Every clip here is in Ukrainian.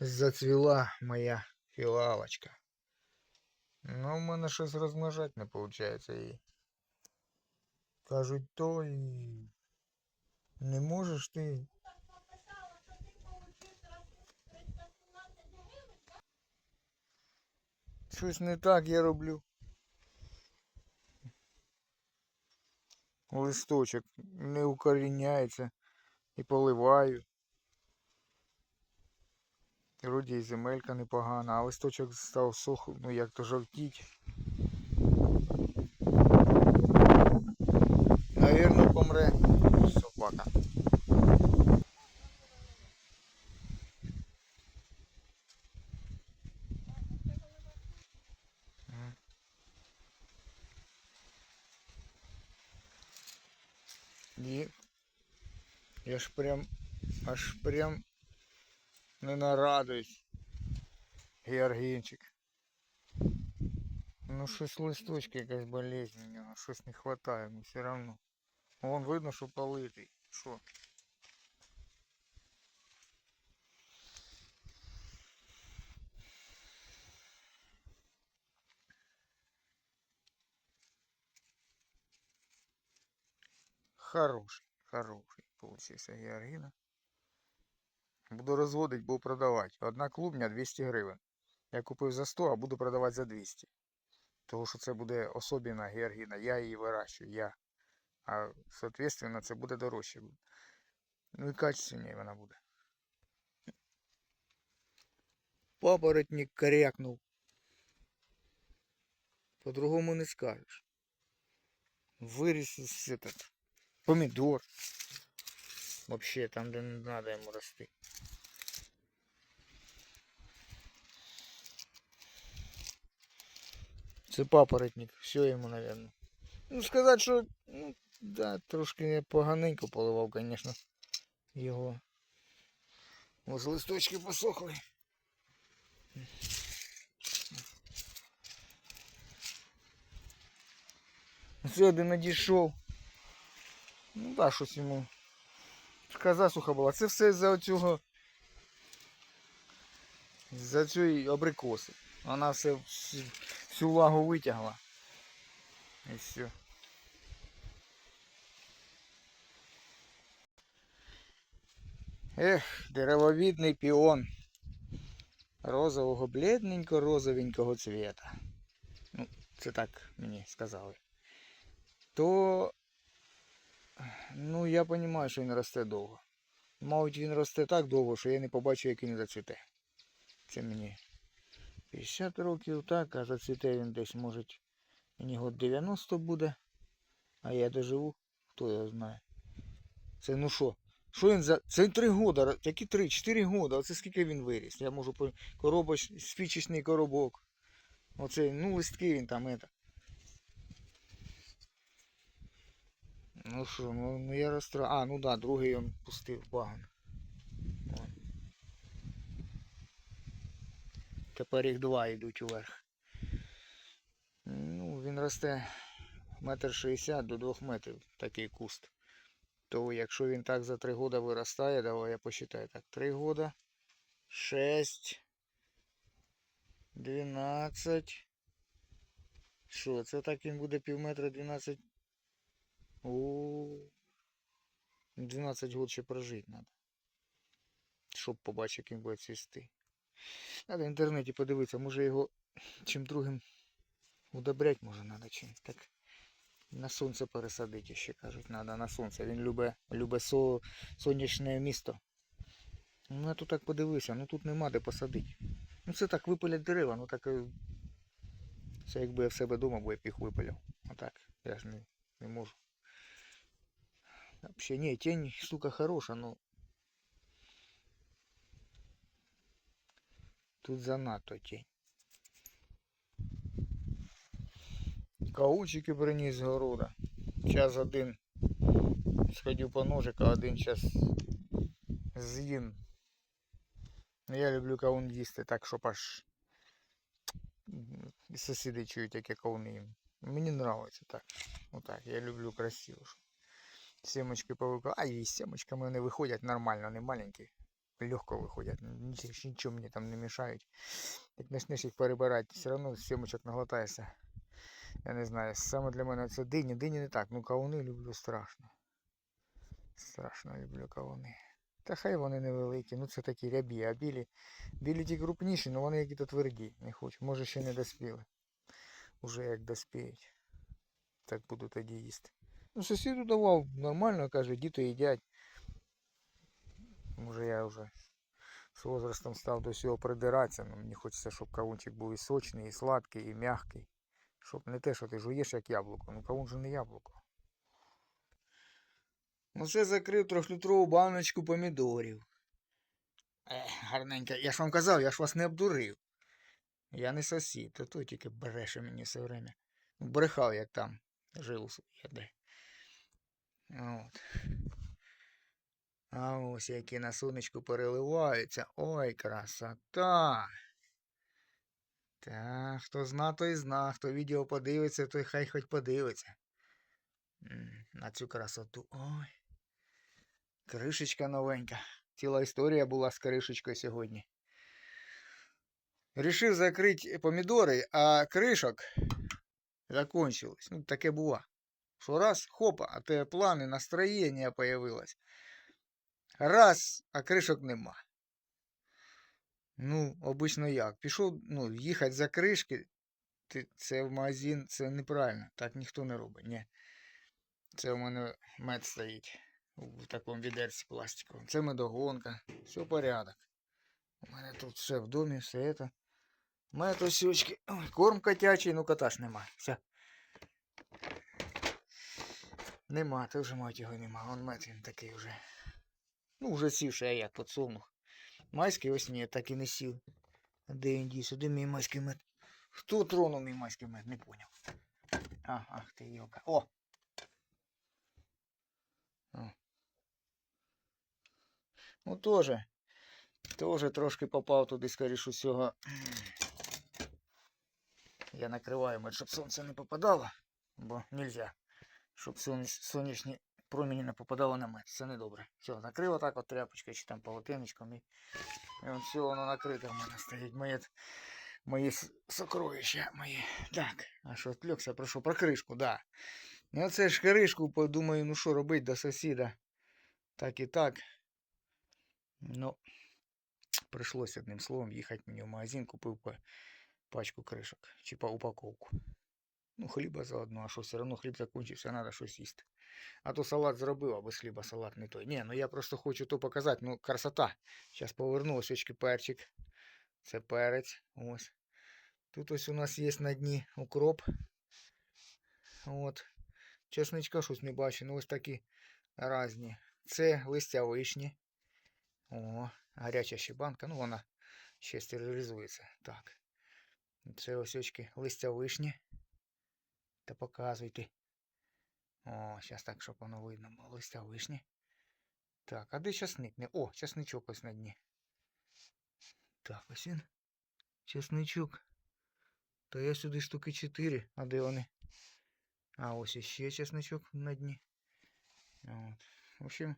зацвіла моя філалочка. Ну, в мене щось розмножати не виходить її. Кажуть, то і не можеш ти. Щось не так я роблю. Листочок не укоріняється і поливаю. Вроді і земелька непогана, а листочок став сух, ну як то жовтіть. Навірно, помре собака. Мгм. І я ж прям аж прям не нарадуюсь. Георгінчик. Ну щось листочки якась болезнь у нього, щось не хватає, ну все равно. Вон видно, що политий. Що? Хороший, хороший получився георгіна. Буду розводити, буду продавати. Одна клубня 200 гривень. Я купив за 100, а буду продавати за 200. Тому що це буде особіна георгіна. Я її вирощую, я. А соответственно це буде дорожче. Ну і качественніше вона буде. Папоротник корякнув. По-другому не скажеш. Виріс этот помідор. Вообще там, де не треба йому рости. Це папоротник, все йому, наверное. Ну, сказати, що, ну, да, трошки поганенько поливав, конечно, його. Ось листочки посохли. Все, один надійшов. Ну да, щось йому. Така засуха була. Це все за цього. За цієї абрикоси. Вона все всю, влагу витягла. І все. Ех, деревовідний піон. Розового бледненько розовенького цвіта. Ну, це так мені сказали. То Ну, я розумію, що він росте довго. Мабуть, він росте так довго, що я не побачу, як він зацвіте. Це мені 50 років, так, а зацвіте він десь, може, мені год 90 буде. А я доживу, хто його знає. Це ну що? Що він за. Це 3 года, які 3-4 года. Оце скільки він виріс. Я можу по коробоч, спічечний коробок. Оце, ну, листки він там это. Ну що, ну, ну я розстра... А, ну да, другий он пустив баган. Тепер їх два йдуть уверх. Ну, він росте метр шістдесят до двох метрів такий куст. То якщо він так за три года виростає, давай я посчитаю так. Три года, шесть, дванадцять. Що, це так він буде пів метра 12 о, 12 год ще прожити треба. Щоб побачити, як він буде цвісти. Треба в інтернеті подивитися, може його чим другим удобрять може треба чим. Так на сонце пересадити ще кажуть, треба на сонце. Він любить, любить со, сонячне місто. Ну я тут так подивився, ну тут нема де посадити. Ну це так випилять дерева, ну так е, це якби я в себе вдома бо я б їх випиляв. Отак. Я ж не, не можу. Вообще, не, тень, штука хорошая, но тут занадто тень. Каучики приніс з города. Час один сходив по ножик, а один час з'їм. Ну, Я люблю каун їсти так, щоб аж м, і сусіди чують, як я кауни їм. Мені нравится так. Отак, я люблю красиво. Щоб Семечки повикла. А і з семечками вони виходять нормально, не маленькі. легко виходять. Нічого, мені там не мішають. Як почнеш їх перебирати, все одно сімочок наглотаєшся. Я не знаю, саме для мене це дині. Дині не так. Ну кавуни люблю страшно. Страшно люблю кавуни. Та хай вони невеликі, ну це такі рябі, а білі. Білі ті крупніші, але вони якісь тверді. Не хочу. Може ще не доспіли. Уже як доспіють. Так буду тоді їсти. Ну, сусіду давав нормально, каже, діти їдять. Може я вже з возрастом став до всього придиратися, але мені хочеться, щоб кавунчик був і сочний, і сладкий, і м'який. Щоб не те, що ти жуєш як яблуко. Ну кавун же не яблуко. Ну це закрив трьохлітрову баночку помідорів. Ех, гарненько. Я ж вам казав, я ж вас не обдурив. Я не сосід, то той тільки бреше мені все время. Брехав, як там жив своє де. От. А ось які на сонечку переливаються. Ой, красота. Та, хто зна, той зна. Хто відео подивиться, той хай хоч подивиться. На цю красоту. Ой. Кришечка новенька. Ціла історія була з кришечкою сьогодні. Рішив закрити помідори, а кришок закончилось. Ну, таке бува. Що раз, хопа, а те плани, настроєння появилось. Раз, а кришок нема. Ну, обично як? Пішов, ну, їхати за кришки, ти, це в магазин, це неправильно. Так ніхто не робить. Ні. Це у мене мед стоїть в такому відерці пластиковому. Це медогонка. Все порядок. У мене тут все в домі, все це. Мед осючки. Корм котячий, ну кота ж нема. Все. Нема, ти вже мать його нема. Он мед він такий вже. Ну, вже сівший, а як подсолнух. Майський ось ні, так і не сів. Де він дійсно? Де мій майський мед? Хто тронув мій майський мед? Не поняв. А, ах ти йока. О! О. Ну тоже. Тоже трошки попав туди, скоріш усього. Я накриваю мед, щоб сонце не попадало, бо нельзя. Щоб сонячні, промені не попадало на мед. Це не добре. Все, накрив отак от тряпочкою чи там полотенечком і, і от все воно накрите в мене стоїть. Моє, мої сокровища мої. Так, а що відвлекся, про що? Про кришку, да. Ну це ж кришку, подумаю, ну що робити до сусіда. Так і так. Ну, прийшлось одним словом їхати мені в магазин, купив па- пачку кришок, чи по упаковку. Ну, хліба заодно, а що все одно хліб закінчився, треба щось їсти. А то салат зробив, а без хліба салат не той. Ні, ну я просто хочу то показати. Ну, красота. Зараз поверну ось очки перчик. Це перець. Ось. Тут ось у нас є на дні укроп. От. Чесничка щось не бачу. Ну ось такі різні. Це листя вишні. О, гаряча ще банка. Ну вона ще стерилізується. Так. Це ось очки листя вишні. Та показуйте. О, зараз так, щоб воно видно. Листя вишні. Так, а де часник? Не... О, часничок ось на дні. Так, ось він. Часничок. То я сюди штуки 4. А де вони? А ось іще часничок на дні. От. В общем,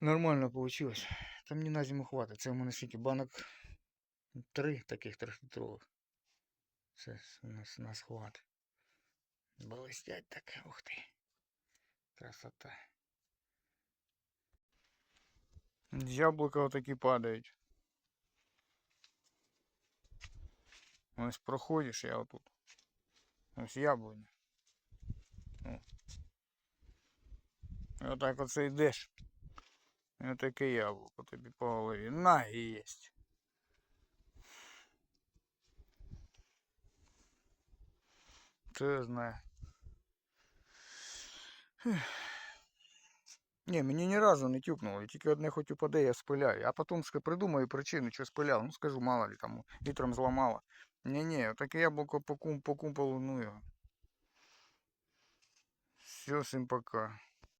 нормально получилось. Там мені на зиму хватить. Це у мене скільки банок. Три таких трьохлітрових. Це нас, у нас хватить. Блестять так. Ух ти. Красота. Яблука отакі падають. Ось проходиш, я отут. Ось яблуня. О. І отак оце йдеш. І отаке яблуко тобі по голові. На і єсть. Це я знаю. Ех. Ні, мені ні разу не тюкнуло. Тільки одне хоч упаде, я спиляю. А потім ска- придумаю причину, що спиляв. Ну скажу, мало ли там вітром зламало. Ні-ні, таке яблуко по, кум, по кумполу, ну його. Все, всім пока.